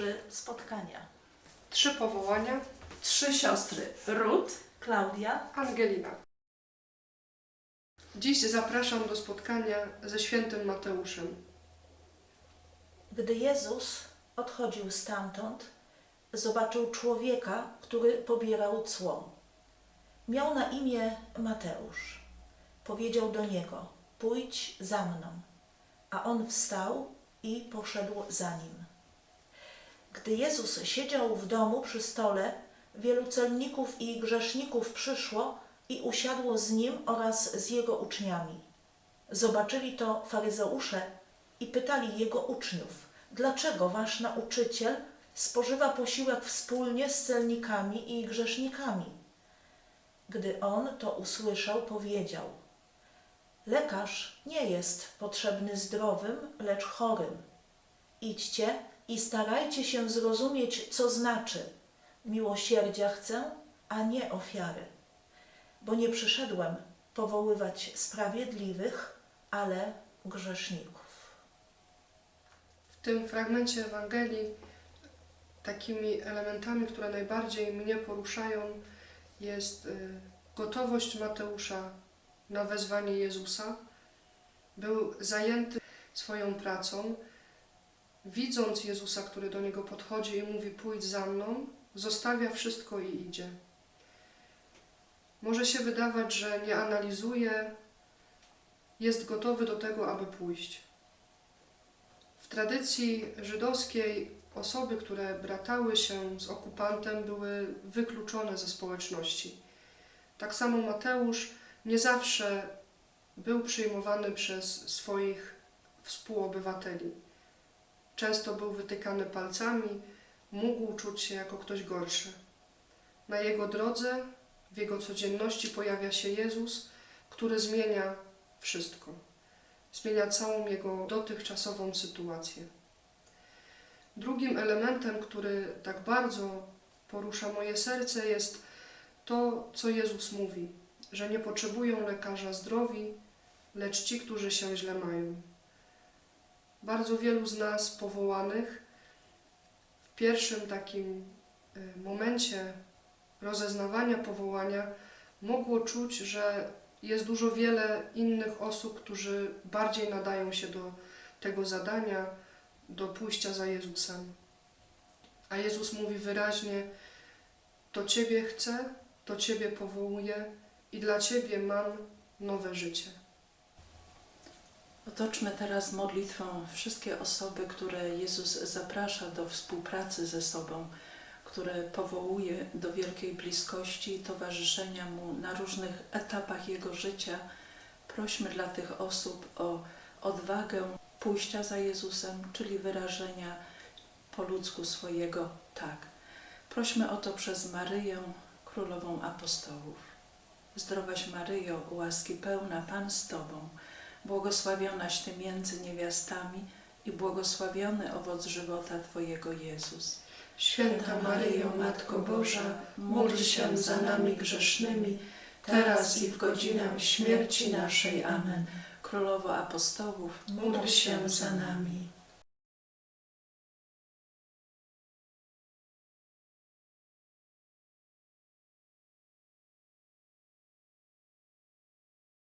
trzy spotkania. Trzy powołania. Trzy siostry. Ruth, Klaudia, Angelina. Dziś zapraszam do spotkania ze świętym Mateuszem. Gdy Jezus odchodził stamtąd, zobaczył człowieka, który pobierał cło. Miał na imię Mateusz. Powiedział do niego: Pójdź za mną. A on wstał i poszedł za nim. Gdy Jezus siedział w domu przy stole, wielu celników i grzeszników przyszło i usiadło z nim oraz z jego uczniami. Zobaczyli to faryzeusze i pytali jego uczniów: Dlaczego wasz nauczyciel spożywa posiłek wspólnie z celnikami i grzesznikami? Gdy on to usłyszał, powiedział: Lekarz nie jest potrzebny zdrowym, lecz chorym. Idźcie i starajcie się zrozumieć, co znaczy: miłosierdzia chcę, a nie ofiary. Bo nie przyszedłem powoływać sprawiedliwych, ale grzeszników. W tym fragmencie Ewangelii takimi elementami, które najbardziej mnie poruszają, jest y, gotowość Mateusza na wezwanie Jezusa. Był zajęty swoją pracą. Widząc Jezusa, który do niego podchodzi i mówi: Pójdź za mną, zostawia wszystko i idzie. Może się wydawać, że nie analizuje, jest gotowy do tego, aby pójść. W tradycji żydowskiej osoby, które bratały się z okupantem, były wykluczone ze społeczności. Tak samo Mateusz nie zawsze był przyjmowany przez swoich współobywateli. Często był wytykany palcami, mógł czuć się jako ktoś gorszy. Na jego drodze, w jego codzienności pojawia się Jezus, który zmienia wszystko zmienia całą jego dotychczasową sytuację. Drugim elementem, który tak bardzo porusza moje serce, jest to, co Jezus mówi, że nie potrzebują lekarza zdrowi, lecz ci, którzy się źle mają. Bardzo wielu z nas powołanych w pierwszym takim y, momencie rozeznawania powołania mogło czuć, że jest dużo wiele innych osób, którzy bardziej nadają się do tego zadania, do pójścia za Jezusem. A Jezus mówi wyraźnie: To Ciebie chcę, to Ciebie powołuję i dla Ciebie mam nowe życie. Otoczmy teraz modlitwą wszystkie osoby, które Jezus zaprasza do współpracy ze sobą, które powołuje do wielkiej bliskości i towarzyszenia Mu na różnych etapach Jego życia. Prośmy dla tych osób o odwagę pójścia za Jezusem, czyli wyrażenia po ludzku swojego tak. Prośmy o to przez Maryję, Królową Apostołów. Zdrowaś Maryjo, łaski pełna, Pan z Tobą, błogosławionaś Ty między niewiastami i błogosławiony owoc żywota Twojego Jezus. Święta Maryjo, Matko Boża, módl się za nami grzesznymi, teraz i w godzinę śmierci naszej. Amen. Królowo Apostołów, Módl się za nami.